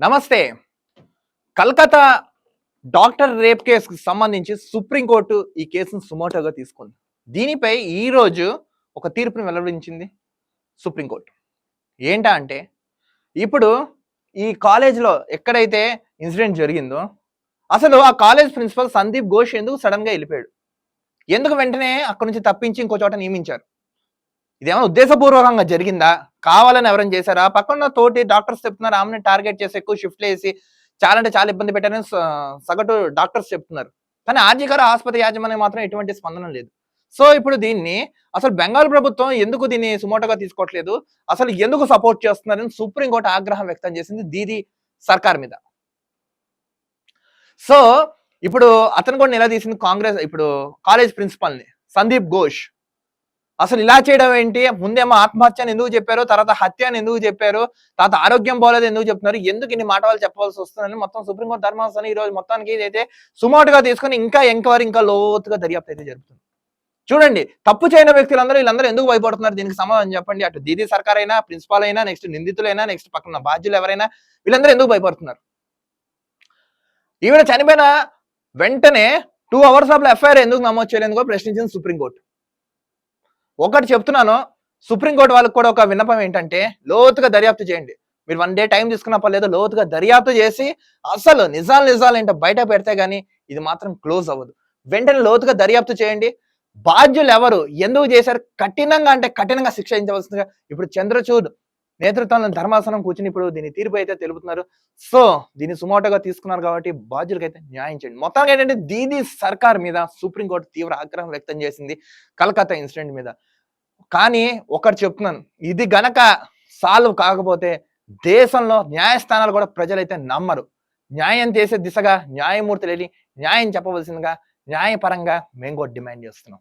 నమస్తే. Calcutta doctor rape కేసుకు సంబంధించి సుప్రీంకోర్టు ఈ కేసును సుమోటోగా తీసుకుంది. దీనిపై ఈరోజు ఒక తీర్పును వెల్లడించింది సుప్రీంకోర్టు. ఏంటా అంటే ఇప్పుడు ఈ కాలేజ్లో ఎక్కడైతే ఇన్సిడెంట్ జరిగిందో అసలు ఆ కాలేజ్ ప్రిన్సిపల్ సందీప్ ఘోష్ ఎందుకు సడన్గా వెళ్ళిపోయాడు? ఎందుకు వెంటనే అక్కడి నుంచి తప్పించి ఇంకో చోట నియమించారు? ఇదేమైనా ఉద్దేశపూర్వకంగా జరిగిందా? కావాలని ఎవరైనా చేశారా? పక్కన తోటి డాక్టర్స్ చెప్తున్నారు ఆమెను టార్గెట్ చేసి ఎక్కువ షిఫ్ట్లు వేసి చాలా అంటే చాలా ఇబ్బంది పెట్టారని సగటు డాక్టర్స్ చెప్తున్నారు. కానీ ఆర్జీకర ఆసుపత్రి యాజమాన్యం మాత్రం ఎటువంటి స్పందన లేదు. సో ఇప్పుడు దీన్ని అసలు బెంగాల్ ప్రభుత్వం ఎందుకు దీన్ని సుమోటోగా తీసుకోవట్లేదు? అసలు ఎందుకు సపోర్ట్ చేస్తున్నారని సుప్రీంకోర్టు ఆగ్రహం వ్యక్తం చేసింది దీది సర్కార్ మీద. సో ఇప్పుడు అతను కూడా నిలదీసింది కాంగ్రెస్ ఇప్పుడు కాలేజ్ ప్రిన్సిపల్ని సందీప్ ఘోష్. అసలు ఇలా చేయడం ఏంటి? ముందేమో ఆత్మహత్య అని ఎందుకు చెప్పారు? తర్వాత హత్య అని ఎందుకు చెప్పారు? తర్వాత ఆరోగ్యం పోలేదు ఎందుకు చెప్తున్నారు? ఎందుకు ఇన్ని మాట వాళ్ళు చెప్పవలసి వస్తుందని మొత్తం సుప్రీంకోర్టు ధర్మాసనం ఈ రోజు మొత్తానికి ఇదైతే సుమోటుగా తీసుకొని ఇంకా ఎంక్వైరీ ఇంకా లోతుగా దర్యాప్తు అయితే జరుగుతుంది చూడండి తప్పు చేయని వ్యక్తులందరూ వీళ్ళందరూ ఎందుకు భయపడుతున్నారు? దీనికి సమాధానం చెప్పండి. అటు దీదీ సర్కార్ అయినా ప్రిన్సిపాల్ అయినా నెక్స్ట్ నిందితులైనా నెక్స్ట్ పక్కన బాధ్యులు ఎవరైనా వీళ్ళందరూ ఎందుకు భయపడుతున్నారు? ఈవిడ చనిపోయిన వెంటనే టూ అవర్స్ ఆఫ్ ఎఫ్ఐఆర్ ఎందుకు నమోదు చేయలేదు కూడా ప్రశ్నించింది సుప్రీంకోర్టు ఒకటి చెప్తున్నాను సుప్రీంకోర్టు వాళ్ళకి కూడా ఒక విన్నపం ఏంటంటే లోతుగా దర్యాప్తు చేయండి. మీరు వన్ డే టైం తీసుకున్న పర్లేదు లోతుగా దర్యాప్తు చేసి అసలు నిజాలు నిజాలు ఏంటో బయట పెడితే గానీ ఇది మాత్రం క్లోజ్ అవ్వదు. వెంటనే లోతుగా దర్యాప్తు చేయండి. బాధ్యులు ఎవరు? ఎందుకు చేశారు? కఠినంగా అంటే కఠినంగా శిక్షించవలసిందిగా ఇప్పుడు చంద్రచూడ్ నేతృత్వంలో ధర్మాసనం కూర్చుని ఇప్పుడు దీని తీర్పు అయితే తెలుపుతున్నారు. సో దీన్ని సుమోటోగా తీసుకున్నారు కాబట్టి బాధ్యులకైతే న్యాయం చేయండి. మొత్తంగా ఏంటంటే దీదీ సర్కార్ మీద సుప్రీంకోర్టు తీవ్ర ఆగ్రహం వ్యక్తం చేసింది కలకత్తా ఇన్సిడెంట్ మీద. కానీ ఒకటి చెప్తున్నాను ఇది గనక సాల్వ్ కాకపోతే దేశంలో న్యాయస్థానాలు కూడా ప్రజలైతే నమ్మరు. న్యాయం చేసే దిశగా న్యాయమూర్తులు వెళ్ళి న్యాయం చెప్పవలసిందిగా న్యాయపరంగా మేము కూడా డిమాండ్ చేస్తున్నాం.